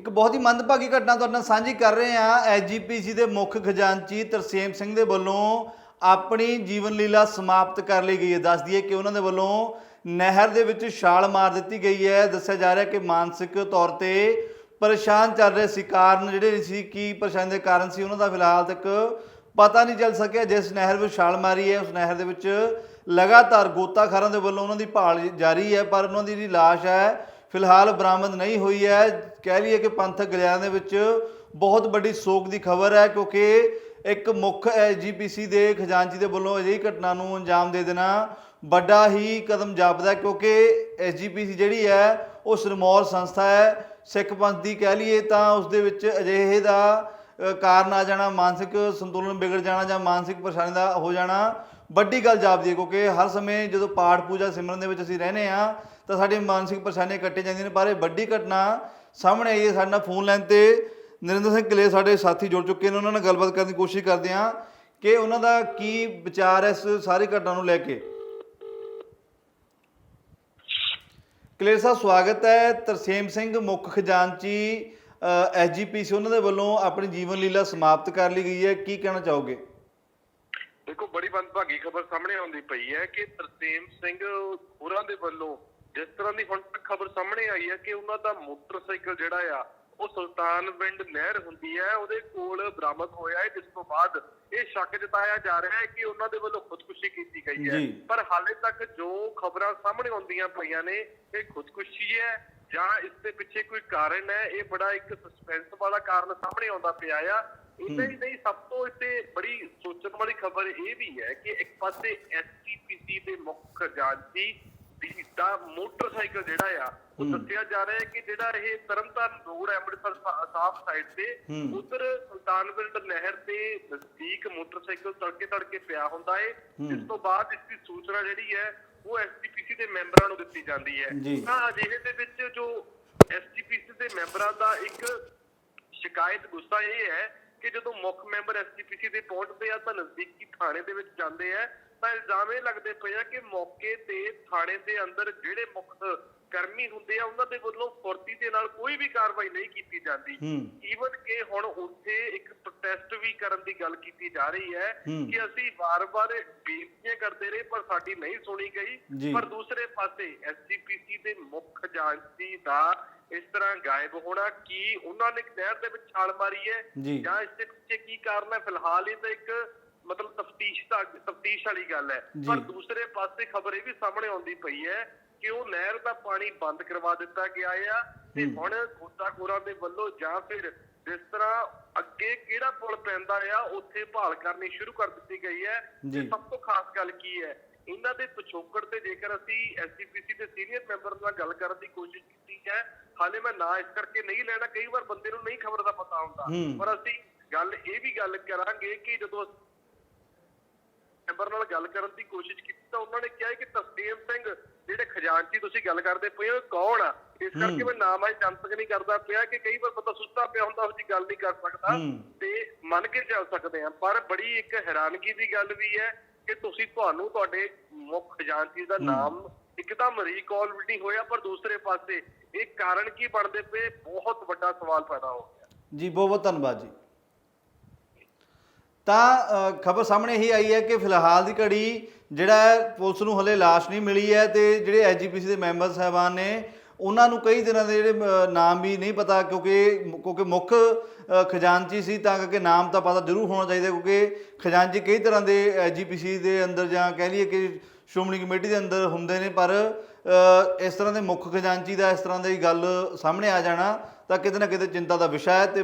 ਇੱਕ ਬਹੁਤ ਹੀ ਮੰਦਭਾਗੀ ਘਟਨਾ ਤੁਹਾਡੇ ਨਾਲ ਸਾਂਝੀ ਕਰ ਰਹੇ ਹਾਂ। ਐਜੀਪੀਸੀ ਦੇ ਮੁੱਖ ਖਜ਼ਾਨਚੀ ਤਰਸੇਮ ਸਿੰਘ ਦੇ ਵੱਲੋਂ ਆਪਣੀ ਜੀਵਨ ਲੀਲਾ ਸਮਾਪਤ ਕਰ ਲਈ ਗਈ ਹੈ। ਦੱਸ ਦਈਏ ਕਿ ਉਹਨਾਂ ਦੇ ਵੱਲੋਂ ਨਹਿਰ ਦੇ ਵਿੱਚ ਛਾਲ ਮਾਰ ਦਿੱਤੀ ਗਈ ਹੈ। ਦੱਸਿਆ ਜਾ ਰਿਹਾ ਕਿ ਮਾਨਸਿਕ ਤੌਰ ਤੇ ਪਰੇਸ਼ਾਨ ਚੱਲ ਰਹੇ ਸੀ। ਕਾਰਨ ਜਿਹੜੇ ਸੀ, ਕੀ ਪਰੇਸ਼ਾਨੀ ਦੇ ਕਾਰਨ ਸੀ, ਉਹਨਾਂ ਦਾ ਫਿਲਹਾਲ ਤੱਕ ਪਤਾ ਨਹੀਂ ਚੱਲ ਸਕਿਆ। ਜਿਸ ਨਹਿਰ ਵਿੱਚ ਛਾਲ ਮਾਰੀ ਹੈ, ਉਸ ਨਹਿਰ ਦੇ ਵਿੱਚ ਲਗਾਤਾਰ ਗੋਤਾਖਾਰਾਂ ਦੇ ਵੱਲੋਂ ਉਹਨਾਂ ਦੀ ਭਾਲ ਜਾਰੀ ਹੈ, ਪਰ ਉਹਨਾਂ ਦੀ ਜਿਹੜੀ ਲਾਸ਼ ਹੈ ਫਿਲਹਾਲ ਬਰਾਮਦ ਨਹੀਂ ਹੋਈ ਹੈ। ਕਹਿ ਲਈਏ ਕਿ ਪੰਥਕ ਗਲਿਆਂ ਦੇ ਵਿੱਚ ਬਹੁਤ ਵੱਡੀ ਸੋਗ ਦੀ ਖਬਰ ਹੈ, ਕਿਉਂਕਿ ਇੱਕ ਮੁੱਖ ਐਜੀਪੀਸੀ ਦੇ ਖਜ਼ਾਨਚੀ ਦੇ ਵੱਲੋਂ ਅਜਿਹੀ ਘਟਨਾ ਨੂੰ ਅੰਜਾਮ ਦੇ ਦੇਣਾ ਵੱਡਾ ਹੀ ਕਦਮ ਜਾਪਦਾ ਹੈ, ਕਿਉਂਕਿ ਐਜੀਪੀਸੀ ਜਿਹੜੀ ਹੈ, ਉਹ ਸਿਰਮੌਰ ਸੰਸਥਾ ਹੈ। ਸਿੱਖ ਪੰਥ ਦੀ ਕਹਿ ਲਈਏ ਤਾਂ ਉਸ ਦੇ ਵਿੱਚ ਅਜਿਹੇ ਦਾ ਕਾਰਨ ਆ ਜਾਣਾ, ਮਾਨਸਿਕ ਸੰਤੁਲਨ ਵਿਗੜ ਜਾਣਾ ਜਾਂ ਮਾਨਸਿਕ ਪਰੇਸ਼ਾਨੀ ਦਾ ਹੋ ਜਾਣਾ, ਵੱਡੀ ਗੱਲ ਜਾਪਦੀ ਹੈ ਕਿਉਂਕਿ ਹਰ ਸਮੇਂ ਜਦੋਂ ਪਾਠ ਪੂਜਾ ਸਿਮਰਨ ਦੇ ਵਿੱਚ ਅਸੀਂ ਰਹਿੰਦੇ ਆ ਤਾਂ ਸਾਡੀਆਂ ਮਾਨਸਿਕ ਪਰੇਸ਼ਾਨੀਆਂ ਕੱਟੀਆਂ ਜਾਂਦੀਆਂ ਨੇ, ਪਰ ਇਹ ਵੱਡੀ ਘਟਨਾ ਸਾਹਮਣੇ ਆਈ ਹੈ ਸਾਡੇ ਨਾਲ ਫੋਨ ਲਾਈਨ ਤੇ। ਨਰਿੰਦਰ ਸਿੰਘ ਕਲੇ ਸਾਡੇ ਸਾਥੀ ਜੁੜ ਚੁੱਕੇ ਨੇ, ਉਹਨਾਂ ਨਾਲ ਗੱਲਬਾਤ ਕਰਨ ਦੀ ਕੋਸ਼ਿਸ਼ ਕਰਦੇ ਹਾਂ ਕਿ ਉਹਨਾਂ ਦਾ ਕੀ ਵਿਚਾਰ ਹੈ ਇਸ ਸਾਰੀ ਘਟਨਾ ਨੂੰ ਲੈ ਕੇ। ਕਲੇਰ ਸਾਹਿਬ, ਸਵਾਗਤ ਹੈ ਤਰਸੇਮ ਸਿੰਘ, ਮੁੱਖ ਖਜ਼ਾਨਚੀ ਐਸਜੀਪੀਸੀ ਉਹਨਾਂ ਦੇ ਵੱਲੋਂ ਆਪਣੀ ਜੀਵਨ ਲੀਲਾ ਸਮਾਪਤ ਕਰ ਲਈ ਗਈ ਹੈ। ਕੀ ਕਹਿਣਾ ਚਾਹੋਗੇ? ਦੇਖੋ ਬੜੀ ਮੰਦਭਾਗੀ ਖਬਰ ਸਾਹਮਣੇ ਆਉਂਦੀ ਪਈ ਹੈ ਕਿ ਤਰਸੇਮ ਸਿੰਘ ਹੋਰਾਂ ਦੇ ਵੱਲੋਂ ਜਿਸ ਤਰ੍ਹਾਂ ਦੀ ਹੁਣ ਤੱਕ ਖਬਰ ਸਾਹਮਣੇ ਆਈ ਹੈ ਕਿ ਉਹਨਾਂ ਦਾ ਮੋਟਰਸਾਈਕਲ ਜਿਹੜਾ ਆ ਉਹ ਸੁਲਤਾਨਵਿੰਡ ਨਹਿਰ ਹੁੰਦੀ ਹੈ ਉਹਦੇ ਕੋਲ ਬਰਾਮਦ ਹੋਇਆ ਹੈ ਜਿਸ ਤੋਂ ਬਾਅਦ ਇਹ ਸ਼ੱਕ ਜਤਾਇਆ ਜਾ ਰਿਹਾ ਹੈ ਕਿ ਉਹਨਾਂ ਦੇ ਵੱਲੋਂ ਖੁਦਕੁਸ਼ੀ ਕੀਤੀ ਗਈ ਹੈ। ਪਰ ਹਾਲੇ ਤੱਕ ਜੋ ਖਬਰਾਂ ਸਾਹਮਣੇ ਆਉਂਦੀਆਂ ਪਈਆਂ ਨੇ ਇਹ ਖੁਦਕੁਸ਼ੀ ਹੈ ਜਾਂ ਇਸ ਦੇ ਪਿੱਛੇ ਕੋਈ ਕਾਰਨ ਹੈ ਇਹ ਬੜਾ ਇੱਕ ਸਸਪੈਂਸ ਵਾਲਾ ਕਾਰਨ ਸਾਹਮਣੇ ਆਉਂਦਾ ਪਿਆ ਆ। ਇੰਨਾ ਹੀ। ਨਹੀਂ ਸਭ ਤੋਂ ਇੱਥੇ ਬੜੀ ਸੋਚਣ ਵਾਲੀ ਖਬਰ ਇਹ ਵੀ ਹੈ ਕਿ ਇੱਕ ਪਾਸੇ ਐਸਟੀਪੀਸੀ ਦੇ ਮੁੱਖ ਜਾਂਚੀ ਦੀ ਮੋਟਰਸਾਈਕਲ ਜਿਹੜਾ ਆ ਉਹ ਦੱਸਿਆ ਜਾ ਰਿਹਾ ਹੈ ਕਿ ਜਿਹੜਾ ਇਹ ਤਰਨਤਾਰਨ ਰੋਡ ਅੰਮ੍ਰਿਤਸਰ ਸਾਫ਼ ਸਾਈਡ ਤੇ। ਉਧਰ ਸੁਲਤਾਨਵਿੰਡ ਨਹਿਰ ਦੇ ਨਜ਼ਦੀਕ ਮੋਟਰਸਾਈਕਲ ਤੜਕੇ ਤੜਕੇ ਪਿਆ ਹੁੰਦਾ ਹੈ। ਇਸ ਤੋਂ ਬਾਅਦ ਇਸ ਦੀ ਸੂਚਨਾ ਜਿਹੜੀ ਹੈ ਉਹ ਐਸਟੀਪੀਸੀ ਦੇ ਮੈਂਬਰਾਂ ਨੂੰ ਦਿੱਤੀ ਜਾਂਦੀ ਹੈ ਜੀ। ਤਾਂ ਅਜਿਹੇ ਦੇ ਵਿੱਚ ਜੋ ਐਸਟੀਪੀਸੀ ਦੇ ਮੈਂਬਰਾਂ ਦਾ ਇੱਕ ਸ਼ਿਕਾਇਤ ਗੁੱਸਾ ਇਹ ਹੈ ਕਿ ਜਦੋਂ ਮੁੱਖ ਮੈਂਬਰ ਐਸਜੀਪੀਸੀ ਦੇ ਪਹੁੰਚਦੇ ਆ ਤਾਂ ਨਜ਼ਦੀਕੀ ਥਾਣੇ ਦੇ ਵਿੱਚ ਜਾਂਦੇ ਆ ਤਾਂ ਇਲਜ਼ਾਮ ਇਹ ਲੱਗਦੇ ਪਏ ਆ ਕਿ ਮੌਕੇ ਤੇ ਥਾਣੇ ਦੇ ਅੰਦਰ ਜਿਹੜੇ ਮੁੱਖ ਕਰਮੀ ਹੁੰਦੇ ਆ ਉਹਨਾਂ ਦੇ ਵੱਲੋਂ ਫੁਰਤੀ ਦੇ ਨਾਲ ਕੋਈ ਵੀ ਕਾਰਵਾਈ ਨਹੀਂ ਕੀਤੀ ਜਾਂਦੀ ਈਵਨ ਕਿ ਹੁਣ ਉੱਥੇ ਇੱਕ ਪ੍ਰੋਟੈਸਟ ਵੀ ਕਰਨ ਦੀ ਗੱਲ ਕੀਤੀ ਜਾ ਰਹੀ ਹੈ। ਕਿ ਅਸੀਂ ਵਾਰ-ਵਾਰ ਬੇਨਤੀਆਂ ਕਰਦੇ ਰਹੇ ਪਰ ਸਾਡੀ ਨਹੀਂ ਸੁਣੀ। ਗਈ ਪਰ ਦੂਸਰੇ ਪਾਸੇ ਐਸਜੀਪੀਸੀ ਦੇ ਮੁੱਖ ਜਾਂਚੀ ਦਾ ਇਸ ਤਰ੍ਹਾਂ ਗਾਇਬ ਹੋਣਾ ਕੀ ਉਹਨਾਂ ਨੇ ਨਹਿਰ ਦੇ ਵਿੱਚ ਛਾਲ ਮਾਰੀ ਹੈ। ਜਾਂ ਇਸ ਦੇ ਪਿੱਛੇ ਕੀ ਕਾਰਨ ਹੈ ਫਿਲਹਾਲ ਇਹ ਤਾਂ ਇੱਕ ਮਤਲਬ ਤਫਤੀਸ਼ ਦਾ ਤਫਤੀਸ਼ ਵਾਲੀ ਗੱਲ ਹੈ। ਪਰ ਦੂਸਰੇ ਪਾਸੇ ਖਬਰ ਇਹ ਵੀ ਸਾਹਮਣੇ ਆਉਂਦੀ ਪਈ ਹੈ ਕਿ ਉਹ ਨਹਿਰ ਦਾ ਪਾਣੀ ਬੰਦ ਕਰਵਾ ਦਿੱਤਾ ਗਿਆ ਆ ਤੇ ਹੁਣ ਗੋਤਾਖੋਰਾਂ ਦੇ ਵੱਲੋਂ ਜਾਂ ਫਿਰ ਜਿਸ ਤਰ੍ਹਾਂ ਅੱਗੇ ਕਿਹੜਾ ਪੁਲ ਪੈਂਦਾ ਆ ਉੱਥੇ ਭਾਲ ਕਰਨੀ ਸ਼ੁਰੂ ਕਰ ਦਿੱਤੀ ਗਈ ਹੈ। ਤੇ ਸਭ ਤੋਂ ਖਾਸ ਗੱਲ ਕੀ ਹੈ ਇਹਨਾਂ ਦੇ ਪਿਛੋਕੜ ਤੇ ਜੇਕਰ ਅਸੀਂ ਐਸਜੀਪੀਸੀ ਦੇ ਸੀਨੀਅਰ ਮੈਂਬਰ ਨਾਲ ਗੱਲ ਕਰਨ ਦੀ ਕੋਸ਼ਿਸ਼ ਕੀਤੀ ਹੈ ਹਾਲੇ ਮੈਂ ਨਾ ਇਸ ਕਰਕੇ ਨਹੀਂ ਲੈਣਾ ਕਈ ਵਾਰ ਬੰਦੇ ਨੂੰ ਨਹੀਂ ਖਬਰ ਦਾ ਪਤਾ ਹੁੰਦਾ। ਪਰ ਅਸੀਂ ਗੱਲ ਇਹ ਵੀ ਗੱਲ ਕਰਾਂਗੇ ਕਿ ਜਦੋਂ ਨਾਲ ਗੱਲ ਕਰਨ ਦੀ ਕੋਸ਼ਿਸ਼ ਕੀਤੀ ਤਾਂ ਉਹਨਾਂ ਨੇ ਕਿਹਾ ਕਿ ਤਸਦੀਮ ਸਿੰਘ ਜਿਹੜੇ ਖਜ਼ਾਨਚੀ ਤੁਸੀਂ ਗੱਲ ਕਰਦੇ ਪਏ ਹੋ ਕੌਣ ਆ? ਇਸ ਕਰਕੇ ਮੈਂ ਨਾਮ ਅੱਜ ਜਨਤਕ ਨਹੀਂ ਕਰਦਾ। ਪਿਆ ਕਿ ਕਈ ਵਾਰ ਬੰਦਾ ਸੁੱਤਾ ਪਿਆ ਹੁੰਦਾ ਉਸ ਦੀ ਗੱਲ ਨਹੀਂ ਕਰ ਸਕਦਾ। ਤੇ ਮੰਨ ਕੇ ਚੱਲ ਸਕਦੇ ਆ ਪਰ ਬੜੀ ਇੱਕ ਹੈਰਾਨਗੀ ਦੀ ਗੱਲ ਵੀ ਹੈ ਕਿ ਤੁਸੀਂ ਤੁਹਾਨੂੰ ਤੁਹਾਡੇ ਮੁੱਖ ਖਜ਼ਾਨਚੀ ਦਾ ਨਾਮ ਇੱਕਦਮ ਰੀਕਾਲ ਵੀ ਨਹੀਂ ਹੋਇਆ ਪਰ ਦੂਸਰੇ ਪਾਸੇ ਇਹ ਕਾਰਨ ਕੀ ਬਣਦੇ ਪਏ? ਬਹੁਤ ਵੱਡਾ ਸਵਾਲ ਪੈਦਾ ਹੋ ਗਿਆ। ਜੀ ਬਹੁਤ ਬਹੁਤ ਧੰਨਵਾਦ ਜੀ। ਤਾਂ ਖਬਰ ਸਾਹਮਣੇ ਇਹੀ ਆਈ ਹੈ ਕਿ ਫਿਲਹਾਲ ਦੀ ਘੜੀ ਜਿਹੜਾ ਪੁਲਿਸ ਨੂੰ ਹਲੇ ਲਾਸ਼ ਨਹੀਂ ਮਿਲੀ ਹੈ ਤੇ ਜਿਹੜੇ ਐਜੀਪੀਸੀ ਦੇ ਮੈਂਬਰ ਸਾਹਿਬਾਨ ਨੇ, ਉਹਨਾਂ ਨੂੰ ਕਈ ਦਿਨਾਂ ਦੇ ਜਿਹੜੇ ਨਾਮ ਵੀ ਨਹੀਂ ਪਤਾ ਕਿਉਂਕਿ ਕਿਉਂਕਿ ਮੁੱਖ ਖਜ਼ਾਨਚੀ ਸੀ ਤਾਂ ਕਰਕੇ ਨਾਮ ਤਾਂ ਪਤਾ ਜ਼ਰੂਰ ਹੋਣਾ ਚਾਹੀਦਾ ਕਿਉਂਕਿ ਖਜ਼ਾਨਚੀ ਕਈ ਤਰ੍ਹਾਂ ਦੇ ਐਜੀਪੀਸੀ ਦੇ ਅੰਦਰ ਜਾਂ ਕਹਿ ਲਈਏ ਕਿ ਸ਼੍ਰੋਮਣੀ ਕਮੇਟੀ ਦੇ ਅੰਦਰ ਹੁੰਦੇ ਨੇ, ਪਰ ਇਸ ਤਰ੍ਹਾਂ ਦੇ ਮੁੱਖ ਖਜ਼ਾਨਚੀ ਦਾ ਇਸ ਤਰ੍ਹਾਂ ਦੀ ਗੱਲ ਸਾਹਮਣੇ ਆ ਜਾਣਾ ਤਾਂ ਕਿਤੇ ਨਾ ਕਿਤੇ ਚਿੰਤਾ ਦਾ ਵਿਸ਼ਾ ਹੈ ਤੇ